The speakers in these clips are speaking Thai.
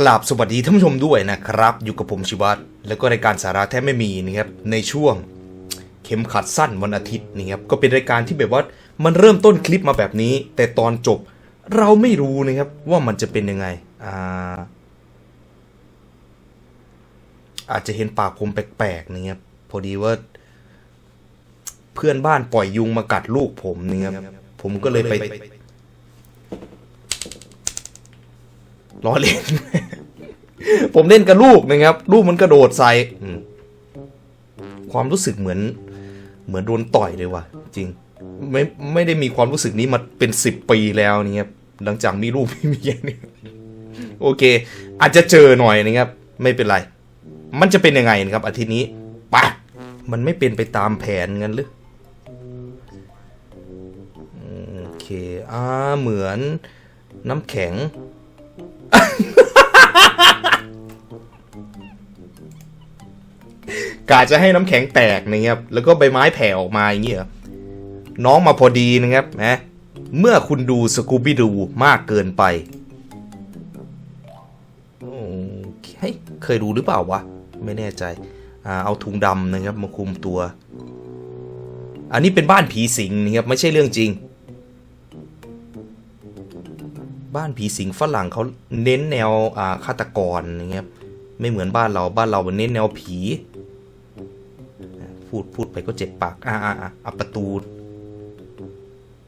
กราบสวัสดีท่านผู้ชมด้วยนะครับ อยู่กับผมชิวัตรแล้วก็รายการสาระแทบไม่มีนะครับในช่วงเข็มขัดสั้นวันอาทิตย์นี่ครับก็เป็นรายการที่แบบว่ามันเริ่มต้นคลิปมาแบบนี้ แต่ตอนจบเราไม่รู้นะครับว่ามันจะเป็นยังไงอ่าอาจจะเห็นปากผมแปลกๆนะครับพอดีว่า เพื่อนบ้านปล่อยยุงมากัดลูกผมนี่ครับผมก็เลยไปล้อเล่น ผมเล่นกับลูกนะครับ ลูกมันกระโดดใส่ความรู้สึกเหมือน เหมือนโดนต่อยเลยว่ะ จริง ไม่ไม่ได้มีความรู้สึกนี้มาเป็นสิบปีแล้วนี่ครับหลังจากมีลูกไมีเมีเนี่ยโอเค อาจจะเจอหน่อยนะครับ ไม่เป็นไร มันจะเป็นยังไงนะครับ อาทิตย์นี้ปะมันไม่เป็นไปตามแผนงั้นหรือโอเคอ่าเหมือนน้ำแข็ง กาจะให้น้ำแข็งแตกนะครับแล้วก็ใบไม้แผ่ออกมาอย่างเงี้ยน้องมาพอดีนะครับนะเมื่อคุณดูสกูบี้ดูมากเกินไปโอเคเฮ้ยเคยดูหรือเปล่าวะ ไม่แน่ใจอ่าเอาถุงดำนะครับมาคุมตัว อันนี้เป็นบ้านผีสิงนะครับไม่ใช่เรื่องจริง บ้านผีสิงฝรั่งเขาเน้นแนวอ่าฆาตกรนะครับไม่เหมือนบ้านเราบ้านเราเน้นแนวผี พูดพูดไปก็เจ็บปาก อ่าอ่าอ่าประตู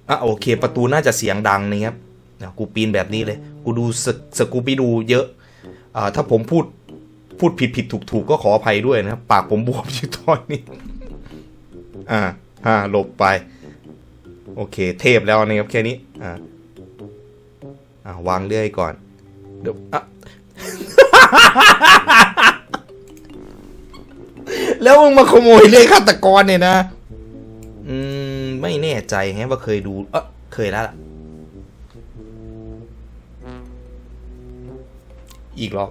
อะโอเค ประตูน่าจะเสียงดังนะครับอะกูปีนแบบนี้เลย กูดูสกูปีดูเยอะอ่าถ้าผมพูดพูดผิดผิดถูกถูกก็ขออภัยด้วยนะครับปากผมบวมอยู่ตอนนี้ อ่าอ่าหลบไป โอเค เทพแล้วนะครับแค่นี้ อ่าอ่าวางเลื่อยก่อนเดี๋ยวอะ แล้วมึงมาขโมยเลื่อยฆาตกรเนี่ยนะ อืม ไม่แน่ใจแฮะว่าเคยดู เออเคยแล้วล่ะ อีกรอบ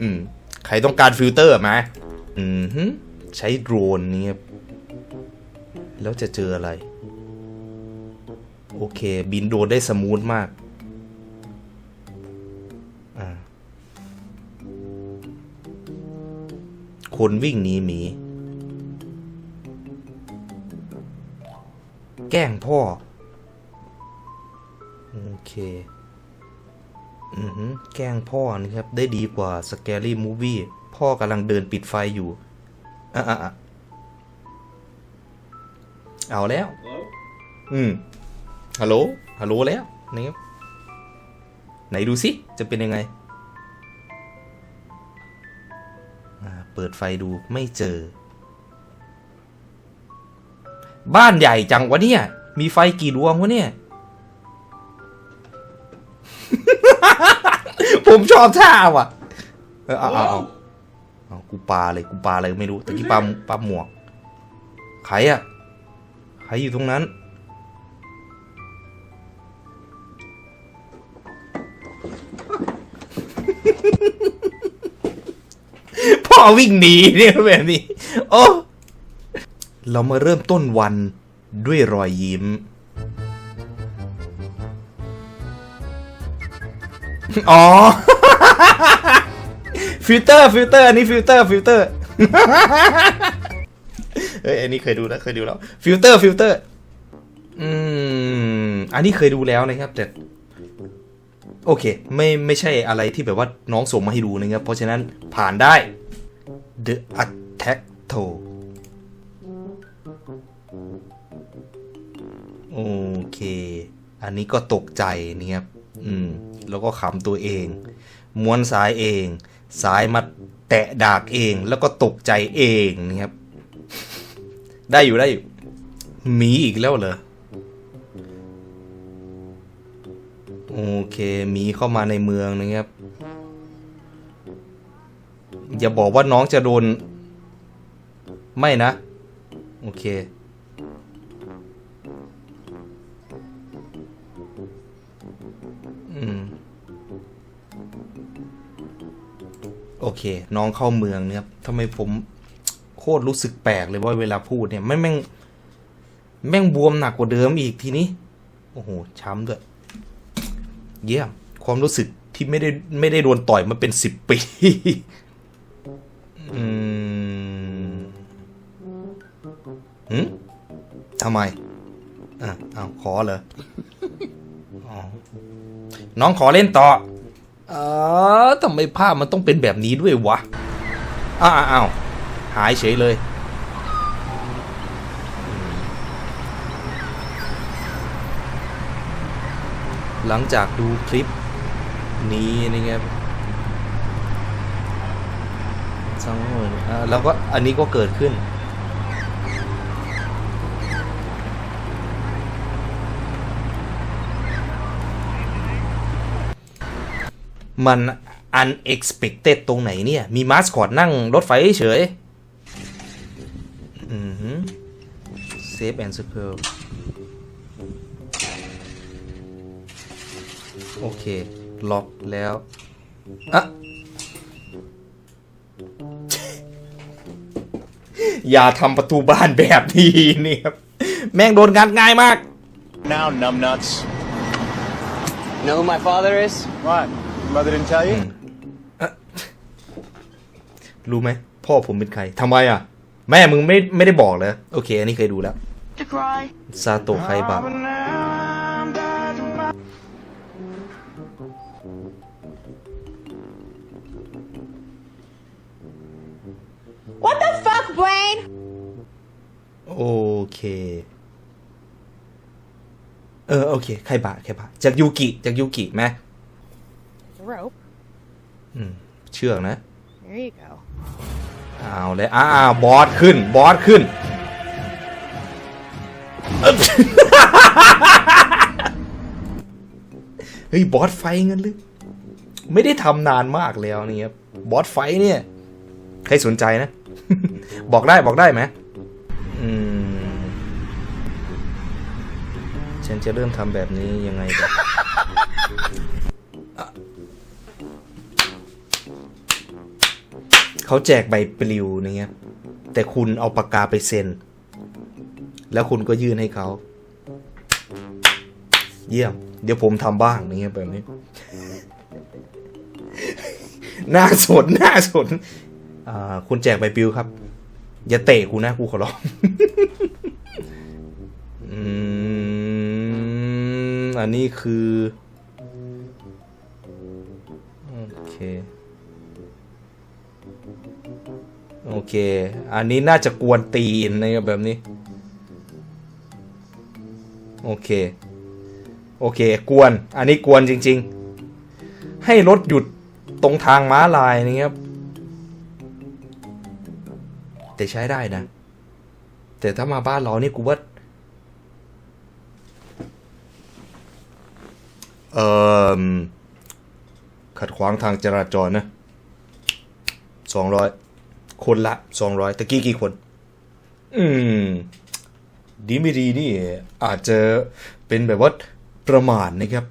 อืม ใครต้องการฟิลเตอร์ไหมอืมฮึใช้โดรนนี่ครับแล้วจะเจออะไร โอเค บินโดรนได้สมูทมาก คนวิ่งหนีหมี แกล้งพ่อ โอเค อือแกล้งพ่อนะครับ ได้ดีกว่า Scary Movie พ่อกำลังเดินปิดไฟอยู่อะอะอะเอาแล้ว อืม ฮัลโหล ฮัลโหลแล้วนะครับไหนดูสิ จะเป็นยังไง เปิดไฟดูไม่เจอ บ้านใหญ่จังวะเนี่ย มีไฟกี่ดวงวะเนี่ย ผมชอบท่าว่ะ เออเอาเอาเอาเอากูปาเลยกูปาอะไรก็ไม่รู้แต่ที่ปาปาหมวก ใครอะใครอยู่ตรงนั้น วิ่งหนีเนี่ยแบบนี้ โอ้เรามาเริ่มต้นวันด้วยรอยยิ้ม อ๋อ ฟิลเตอร์ ฟิลเตอร์ อันนี้ฟิลเตอร์ ฟิลเตอร์เอ้ย อันนี้เคยดูแล้ว เคยดูแล้ว ฟิลเตอร์ ฟิลเตอร์ อืม อันนี้เคยดูแล้วนะครับ แต่ โอเค ไม่ ไม่ใช่อะไรที่แบบว่าน้องส่งมาให้ดูนะครับ เพราะฉะนั้นผ่านได้ The Attack t o โอเค อันนี้ก็ตกใจนี่ครับ อืม แล้วก็ขำตัวเอง ม้วนสายเอง สายมาแตะดากเอง แล้วก็ตกใจเองนี่ครับ ได้อยู่ได้อยู่ มีอีกแล้วเหรอ โอเค มีเข้ามาในเมืองนะครับ อย่าบอกว่าน้องจะโดน ไม่นะ โอเค อืม โอเค น้องเข้าเมืองเนี่ยทำไมผมโคตรรู้สึกแปลกเลยว่าเวลาพูดเนี่ยแม่แม่ง แม่งบวมหนักกว่าเดิมอีกทีนี้ โอ้โห ช้ำด้วย เยี่ยม ความรู้สึกที่ไม่ได้ไม่ได้โดนต่อยมาเป็นสิบปี อืมหืมทำไมอะเอาขอเหรออ๋อน้องขอเล่นต่ออ๋อทำไมภาพมันต้องเป็นแบบนี้ด้วยวะอ้าวอ้าวหายเฉยเลยหลังจากดูคลิปนี้นะครับส องหมื่นแล้วก็อันนี้ก็เกิดขึ้น มัน unexpected ตรงไหนเนี่ย มีมาสคอตนั่งรถไฟเฉยอือหือ save and secure โอเค ล็อกแล้วอะ อย่าทำประตูบ้านแบบนี้นี่ครับ แม่งโดนงานง่ายมาก Now, numbnuts. Know who my father is? What? Mother didn't tell you? รู้ไหมพ่อผมเป็นใครทำไมอะ แม่มึงไม่ไม่ได้บอกเลย โอเค อันนี้เคยดูแล้ว to cry. ซาโตะไคบะ เออโอเคไคบะไคบะจากยูกิจากยูกิไหม The rope. อืมเชือกนะ There you go. เอาเลยอ้าวบอสขึ้น บอสขึ้นอึ๊บเฮ้ย บอสไฟเงินเลยไม่ได้ทำนานมากแล้วนี่ครับ บอสไฟเนี่ย ใครสนใจนะ บอกได้บอกได้ไหม ฉันจะเริ่มทำแบบนี้ยังไงดีอะเขาแจกใบปลิวนะครับแต่คุณเอาปากกาไปเซ็น แล้วคุณก็ยื่นให้เขา เยี่ยม เดี๋ยวผมทำบ้างนี่แบบนี้น่าสนน่าสนอ่าคุณแจกใบปลิวครับ อย่าเตะกูนะกูขอร้อง อืม อันนี้คือโอเคโอเค อันนี้น่าจะกวนตีนนะครับแบบนี้ โอเค โอเค กวน อันนี้กวนจริง ๆ ให้รถหยุดตรงทางม้าลายนะครับ แต่ใช้ได้นะ แต่ถ้ามาบ้านเรานี่กูว่า เอ่อขัดขวางทางจราจรนะสองร้อยคนละสองร้อยตะกี้กี่คน อืม ดีไม่ดีนี่ อาจจะเป็นแบบว่าประมาทนะครับ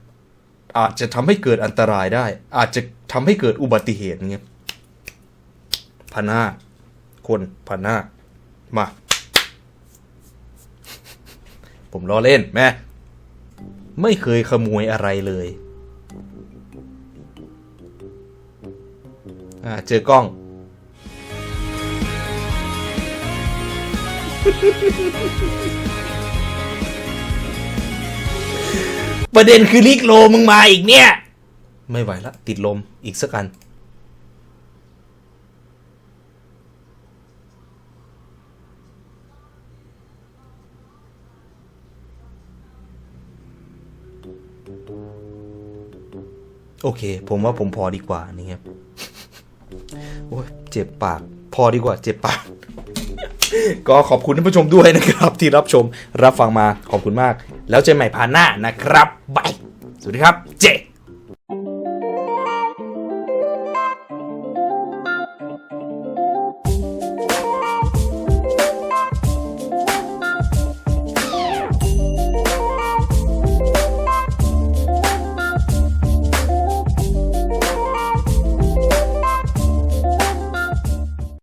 อาจจะทำให้เกิดอันตรายได้ อาจจะทำให้เกิดอุบัติเหตุนะครับพันห้าคนพันห้ามา ผมล้อเล่นแม่ ไม่เคยขโมยอะไรเลยเจอกล้อง ประเด็นคือลิกโลมึงมาอีกเนี่ย ไม่ไหวละ ติดลมอีกสักอัน โอเค ผมว่าผมพอดีกว่านี่ครับโอ้ยเจ็บปาก พอดีกว่า เจ็บปาก ก็ขอบคุณท่านผู้ชมด้วยนะครับ ที่รับชมรับฟังมาขอบคุณมาก แล้วเจอใหม่พาหน้านะครับบายสวัสดีครับ เจ